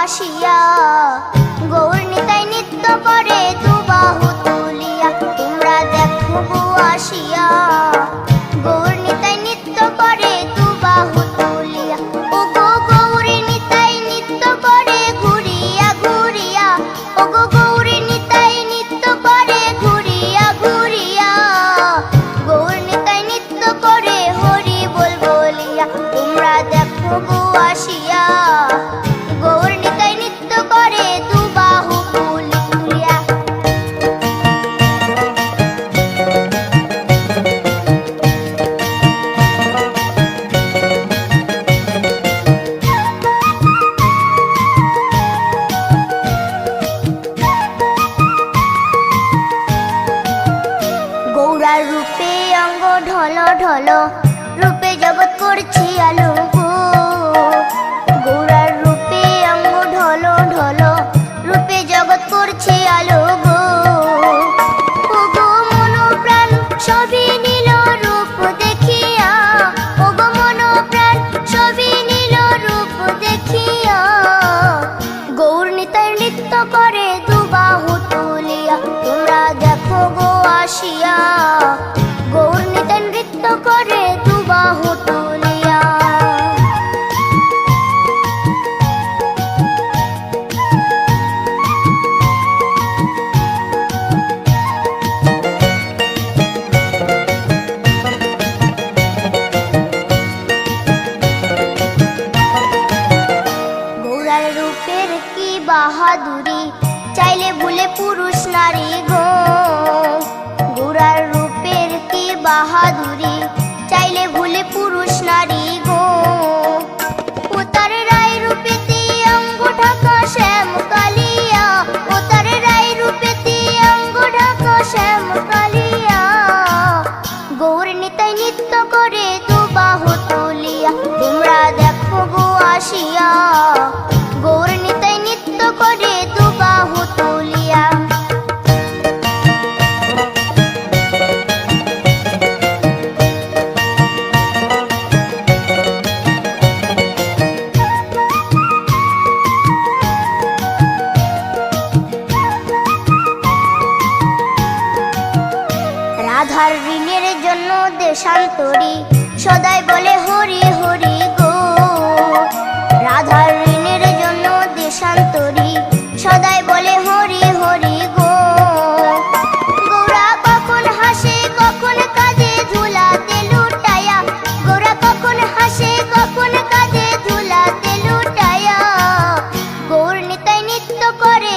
আসিয়া। গৌর নিতাই নৃত্য করে দুবাহু তুলিয়া তোমরা দেখো গো আসিয়া। গৌর নিতাই নৃত্য করে দুবাহু তুলিয়া ও গো গৌরী নিতাই নৃত্য করে ঘুরিয়া ঘুরিয়া ও গো গৌরী নিতাই নৃত্য করে ঘুরিয়া ঘুরিয়া। গৌর নিতাই নৃত্য করে হরি বল বলিয়া, তোমরা দেখো গো আসিয়া। রূপে অঙ্গ ঢল ঢল রূপে জগৎ করছি আলো। আসিয়া, গৌর নিতাই নৃত্য করে দুবাহু তুলিয়া রূপের কি বাহাদুরি, চাইলে ভুলে পুরুষ নারী গো। বাহাদুরি, চাইলে ভুলে পুরুষ নারী গো। ও তার রায় রূপেতে অঙ্গ ঢাকা শ্যাম কালিয়া ও তার রায় গৌর নিতাই নৃত্য করে দুবাহু তুলিয়া, তোমরা দেখো আসিয়া। আধার ঋণের জন্য দেশান্তরী। সদাই বলে, হরি হরি গো। রাধার ঋণের জন্য দেশান্তরী। সদাই বলে, হরি হরি গো। গোরা কখন হাসে, কখন কাজে ঝুলাতে লুটায়া। গোরা কখন হাসে, কখন কাজে ঝুলাতে লুটায়া। গৌর নিতাই নিত্য করে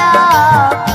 দিয়া